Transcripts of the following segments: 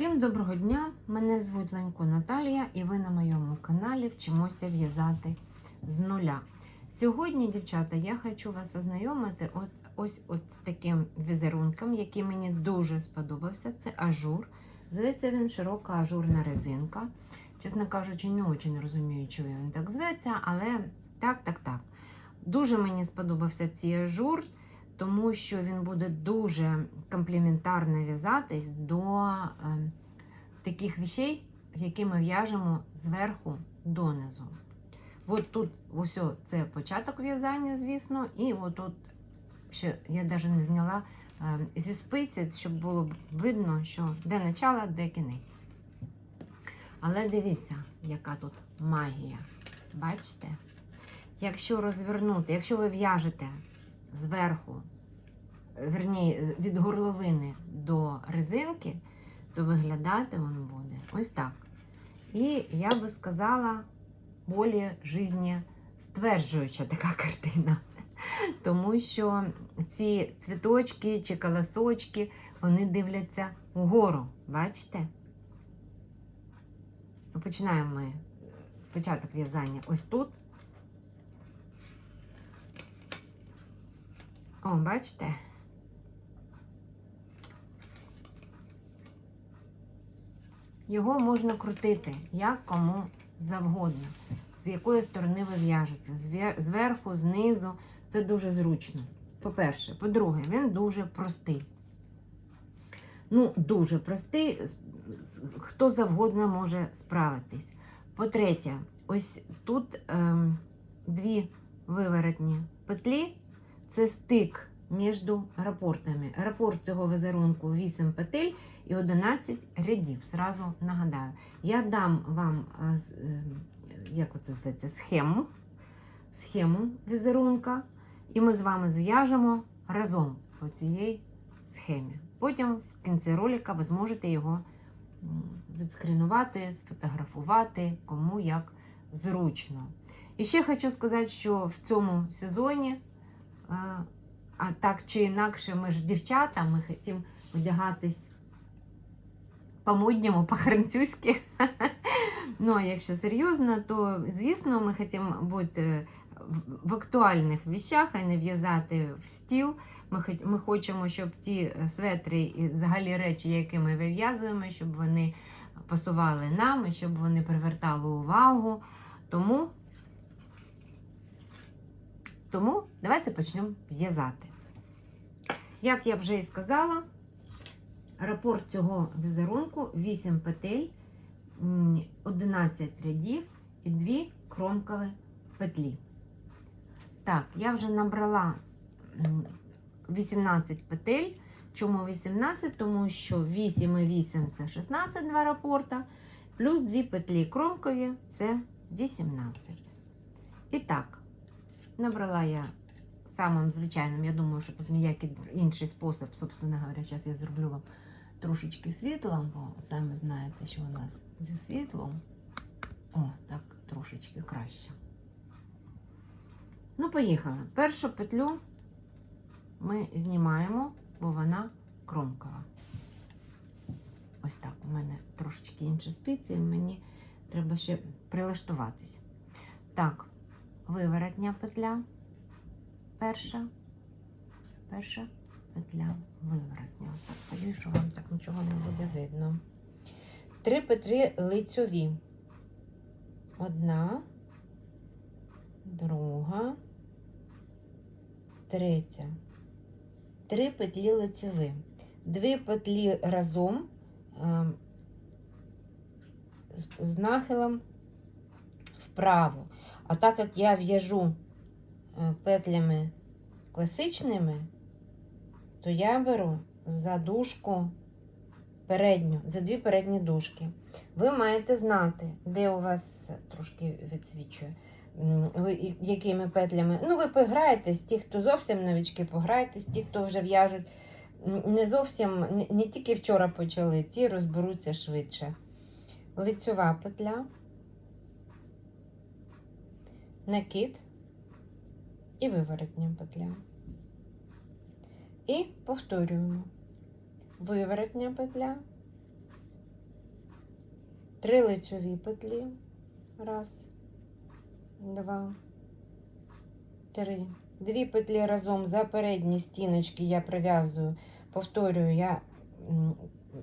Всім доброго дня! Мене звуть Ленько Наталія, і ви на моєму каналі вчимося в'язати з нуля. Сьогодні, дівчата, я хочу вас ознайомити от, ось от з таким візерунком, який мені дуже сподобався. Це ажур. Зветься він широка ажурна резинка. Чесно кажучи, не дуже розумію, чого він так зветься, але так, так, так. Дуже мені сподобався цей ажур тому що він буде дуже комплементарно в'язатись до е, таких вещей, які ми в'яжемо зверху донизу. От тут ось це початок в'язання, звісно, і от тут ще я навіть не зняла е, зі спиці, щоб було видно, що де начало, де кінець. Але дивіться, яка тут магія. Бачите? Якщо розвернути, якщо ви в'яжете зверху, верні, від горловини до резинки, то виглядати він буде ось так. І я би сказала, більш жизнестверджуюча така картина. Тому що ці цвіточки чи колосочки, вони дивляться угору. Бачите? Починаємо ми початок в'язання ось тут. О, бачите? Його можна крутити як кому завгодно, з якої сторони ви в'яжете. Зверху, знизу. Це дуже зручно. По-перше, по-друге, він дуже простий. Ну, дуже простий, хто завгодно може справитись. По-третє, ось тут ем, дві виворотні петлі це стик між рапортами. Рапорт цього візерунку 8 петель і 11 рядів. Сразу нагадаю. Я дам вам як це зветься, схему, схему візерунка, і ми з вами зв'яжемо разом по цієї схемі. Потім в кінці ролика ви зможете його відскрінувати, сфотографувати, кому як зручно. І ще хочу сказати, що в цьому сезоні а так чи інакше, ми ж дівчата, ми хотімо одягатись по-модньому, по-французьки. Ну, а якщо серйозно, то, звісно, ми хочемо бути в актуальних віщах, а не в'язати в стіл. Ми ми хочемо, щоб ті светри і взагалі речі, які ми вив'язуємо, щоб вони пасували нам, щоб вони привертали увагу. Тому тому давайте почнемо в'язати. Як я вже і сказала, рапорт цього візерунку 8 петель, 11 рядів і 2 кромкові петлі. Так, я вже набрала 18 петель. Чому 18? Тому що 8 і 8 це 16 два рапорта, плюс 2 петлі кромкові це 18. І так, Набрала я самим звичайним, я думаю, що тут ніякий інший спосіб, собственно говоря, зараз я зроблю вам трошечки світлом, бо самі знаєте, що у нас зі світлом. О, так, трошечки краще. Ну, поїхали. Першу петлю ми знімаємо, бо вона кромкова. Ось так. У мене трошечки інші спиці, і мені треба ще прилаштуватись. Так, виворотня петля, перша, перша петля виворотня. Так, боюсь, що вам так нічого не буде видно. Три петлі лицьові. Одна, друга, третя. Три петлі лицеві. Дві петлі разом ем, з нахилом вправо. А так як я в'яжу е, петлями класичними, то я беру за дужку передню, за дві передні дужки. Ви маєте знати, де у вас трошки відсвічує, якими петлями. Ну, ви пограєтесь, ті, хто зовсім новички, пограєтесь, ті, хто вже в'яжуть не зовсім, не тільки вчора почали, ті розберуться швидше. Лицьова петля накид і виворотня петля. І повторюємо виворотня петля, три лицьові петлі. Раз, два, три. Дві петлі разом за передні стіночки я прив'язую, повторюю, я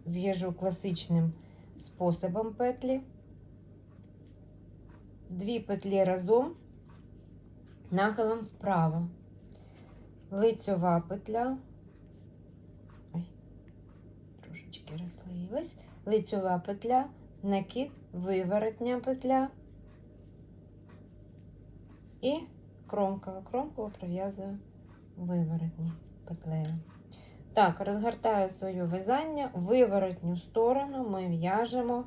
в'яжу класичним способом петлі. Дві петлі разом нахилом вправо. Лицьова петля. Ой, трошечки розслоїлась. Лицьова петля, накид, виворотня петля і кромкова. Кромкова прив'язую виворотні петлею. Так, розгортаю своє в'язання, виворотню сторону ми в'яжемо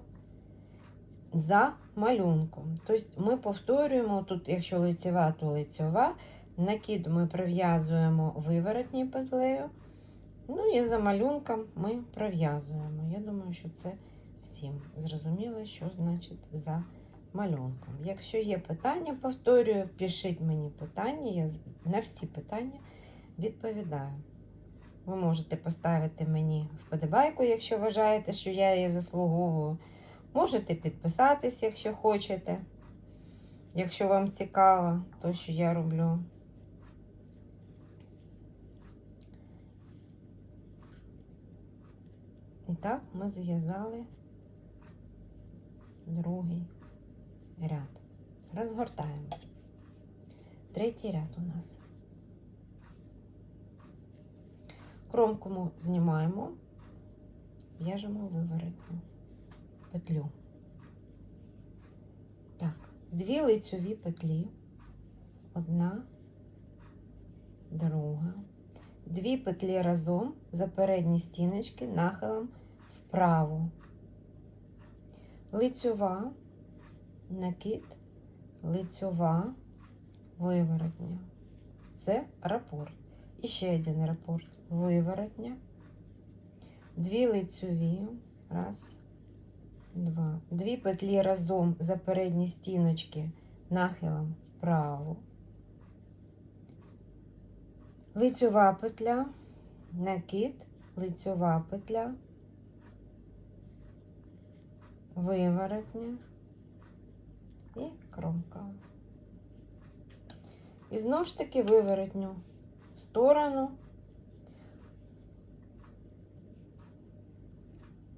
за малюнком. Тобто ми повторюємо тут, якщо лицева, то лицьова. Накид ми прив'язуємо виворотні петлею. Ну і за малюнком ми пров'язуємо. Я думаю, що це всім зрозуміло, що значить за малюнком. Якщо є питання, повторюю, пишіть мені питання, я на всі питання відповідаю. Ви можете поставити мені вподобайку, якщо вважаєте, що я її заслуговую. Можете підписатись, якщо хочете. Якщо вам цікаво, то що я роблю. І так ми зв'язали другий ряд. Розгортаємо. Третій ряд у нас. Кромку ми знімаємо, в'яжемо виворотню петлю. Так, дві лицьові петлі, одна, друга, дві петлі разом за передні стіночки нахилом вправо. Лицьова, накид, лицьова, виворотня. Це рапорт. І ще один рапорт. Виворотня. Дві лицьові. Раз, два. Дві петлі разом за передні стіночки нахилом вправо. Лицьова петля, накид, лицьова петля, виворотня і кромка. І знову ж таки виворотню сторону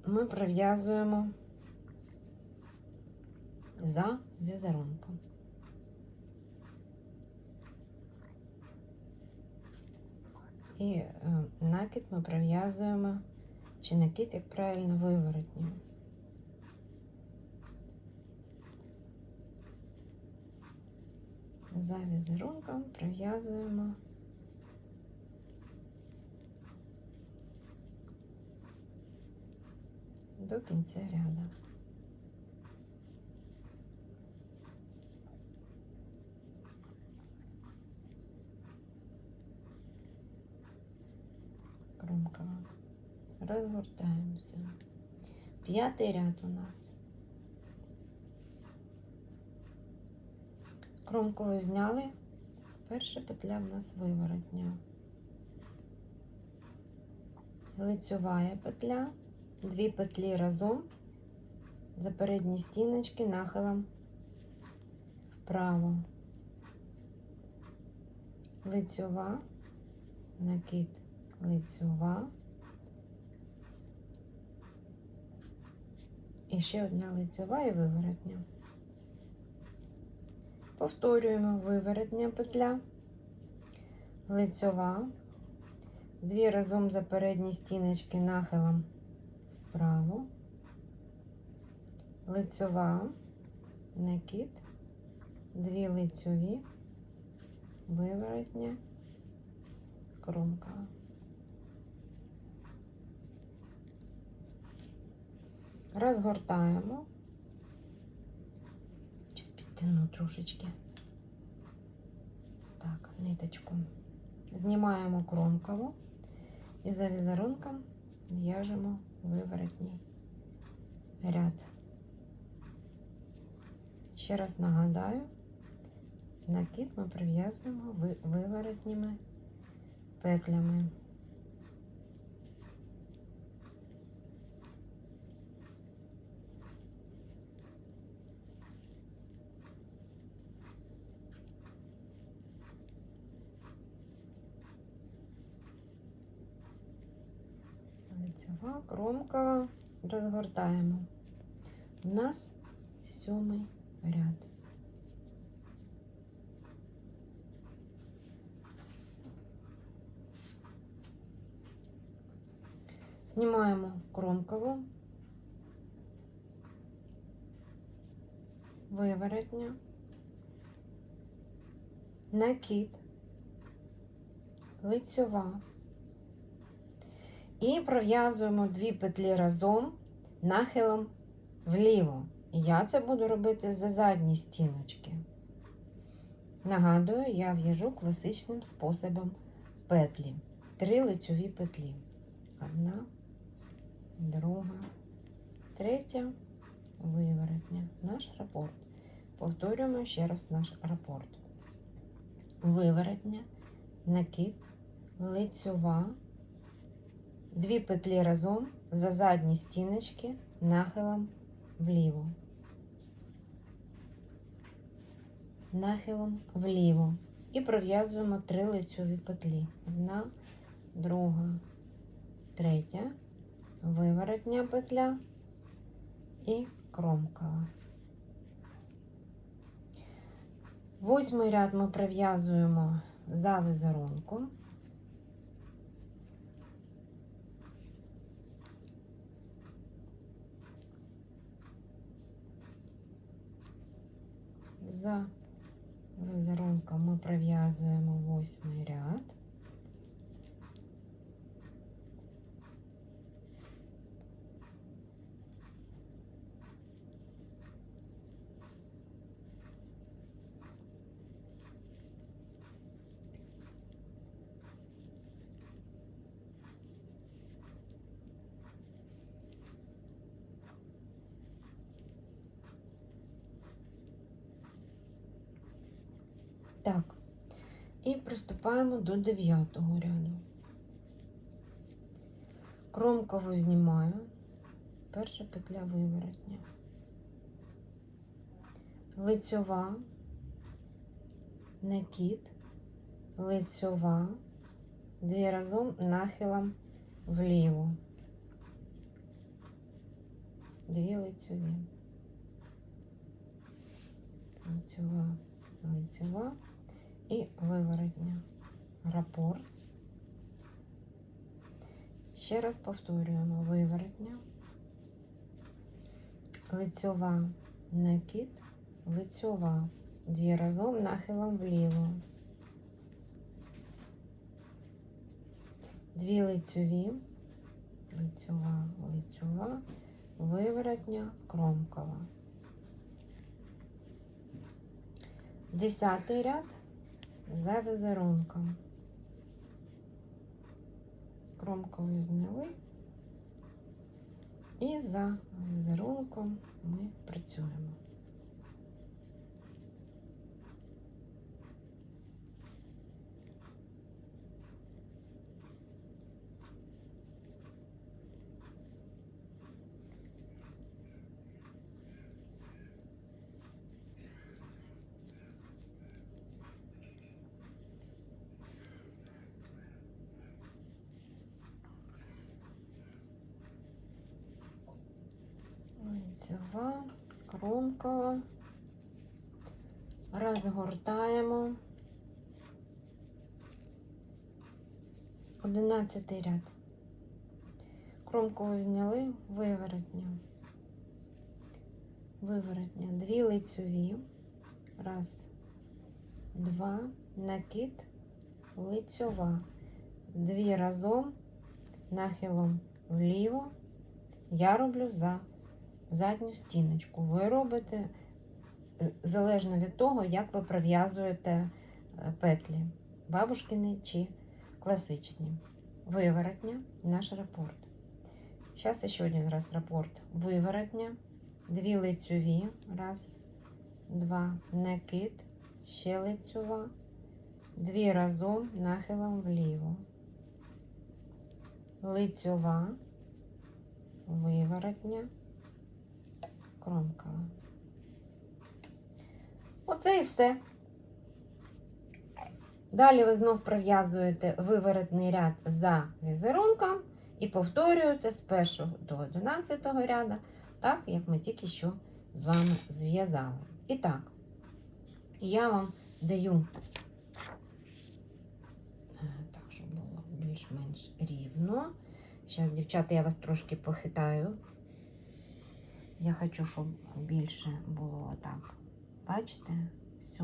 ми прив'язуємо за візерунком. І е, накид ми прив'язуємо, чи накид, як правильно, виворотню. За візерунком прив'язуємо до кінця ряду. Кромкова. Розгортаємося. П'ятий ряд у нас. Кромкову зняли. Перша петля в нас виворотня. Лицьова петля, дві петлі разом за передні стіночки нахилом вправо. Лицьова, накид, лицьова. І ще одна лицьова і виворотня. Повторюємо виворотня петля, лицьова, дві разом за передні стіночки нахилом вправо, лицьова, накид, дві лицьові, виворотня, кромка. Розгортаємо. Щас підтяну трошечки. Так, ниточку. Знімаємо кромкову і за візерунком в'яжемо виворотній ряд. Ще раз нагадаю, накид ми прив'язуємо виворотніми петлями. Лицьова, кромка, розгортаємо. У нас сьомий ряд. Знімаємо кромкову, виворотня, накид, лицьова. І пров'язуємо дві петлі разом нахилом вліво. І я це буду робити за задні стіночки. Нагадую, я в'яжу класичним способом петлі. Три лицьові петлі. Одна, друга, третя, виворотня. Наш рапорт. Повторюємо ще раз наш рапорт. Виворотня, накид, лицьова, дві петлі разом за задні стіночки нахилом вліво. Нахилом вліво. І пров'язуємо три лицьові петлі. Одна, друга, третя, виворотня петля і кромкова. Восьмий ряд ми прив'язуємо за візерунком. За. Візерунком ми прив'язуємо восьмий ряд. Так, і приступаємо до дев'ятого ряду. Кромкову знімаю, перша петля виворотня, лицьова, накид, лицьова, дві разом нахилом вліво, дві лицьові, лицьова, лицьова і виворотня. Рапорт. Ще раз повторюємо виворотня, лицьова накид, лицьова. Дві разом нахилом вліво. Дві лицьові, лицьова, лицьова, виворотня, кромкова. Десятий ряд за візерунком. Кромкову зняли. І за візерунком ми працюємо. Лицева, кромкова. Розгортаємо. Одинадцятий ряд. Кромкову зняли, виворотня. Виворотня. Дві лицьові. Раз, два, накид, лицьова. Дві разом, нахилом вліво. Я роблю за задню стіночку. Ви робите е, залежно від того, як ви прив'язуєте е, петлі, бабушкини чи класичні. Виворотня, наш рапорт. Зараз ще один раз рапорт. Виворотня, дві лицьові, раз, два, накид, ще лицьова, дві разом нахилом вліво. Лицьова, виворотня, кромкова. Оце і все. Далі ви знов пров'язуєте виворотний ряд за візерунком І повторюєте з 1 до 11 ряда, так як ми тільки що з вами зв'язали. І так, я вам даю, е, так, щоб було більш-менш рівно. Зараз, дівчата, я вас трошки похитаю. Я хочу, щоб більше було отак. Бачите? Все.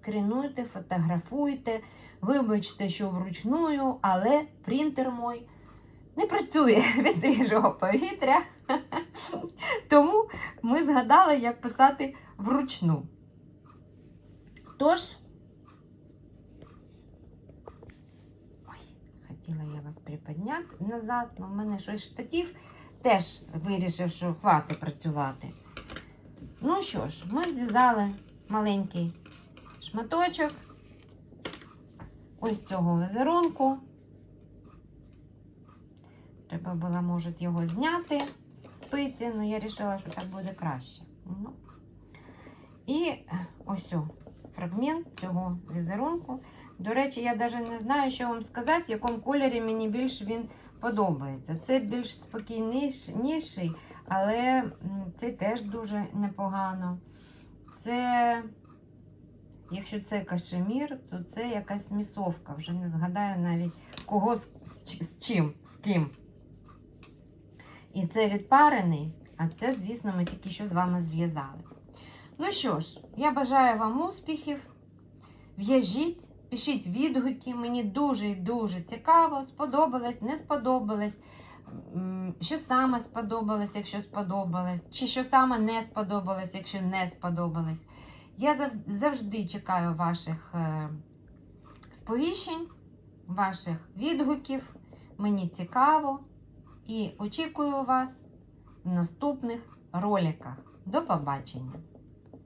Скрінуйте, фотографуйте. Вибачте, що вручную, але принтер мой не працює від свіжого повітря. Тому ми згадали, як писати вручну. Тож, ой, хотіла я вас приподняти назад, але в мене щось штатів теж вирішив, що хватить працювати. Ну що ж, ми зв'язали маленький шматочок ось цього візерунку. Треба було, може, його зняти з спиці, але я вирішила, що так буде краще. Ну. І ось о, фрагмент цього візерунку. До речі, я навіть не знаю, що вам сказати, в якому кольорі мені більш він подобається. Це більш спокійніший, але це теж дуже непогано. Це, якщо це кашемір, то це якась місовка. Вже не згадаю навіть кого з, з, чим, з ким. І це відпарений, а це, звісно, ми тільки що з вами зв'язали. Ну що ж, я бажаю вам успіхів. В'яжіть, пишіть відгуки. Мені дуже і дуже цікаво, сподобалось, не сподобалось. Що саме сподобалось, якщо сподобалось, чи що саме не сподобалось, якщо не сподобалось. Я завжди чекаю ваших е, сповіщень, ваших відгуків. Мені цікаво і очікую вас в наступних роликах. До побачення!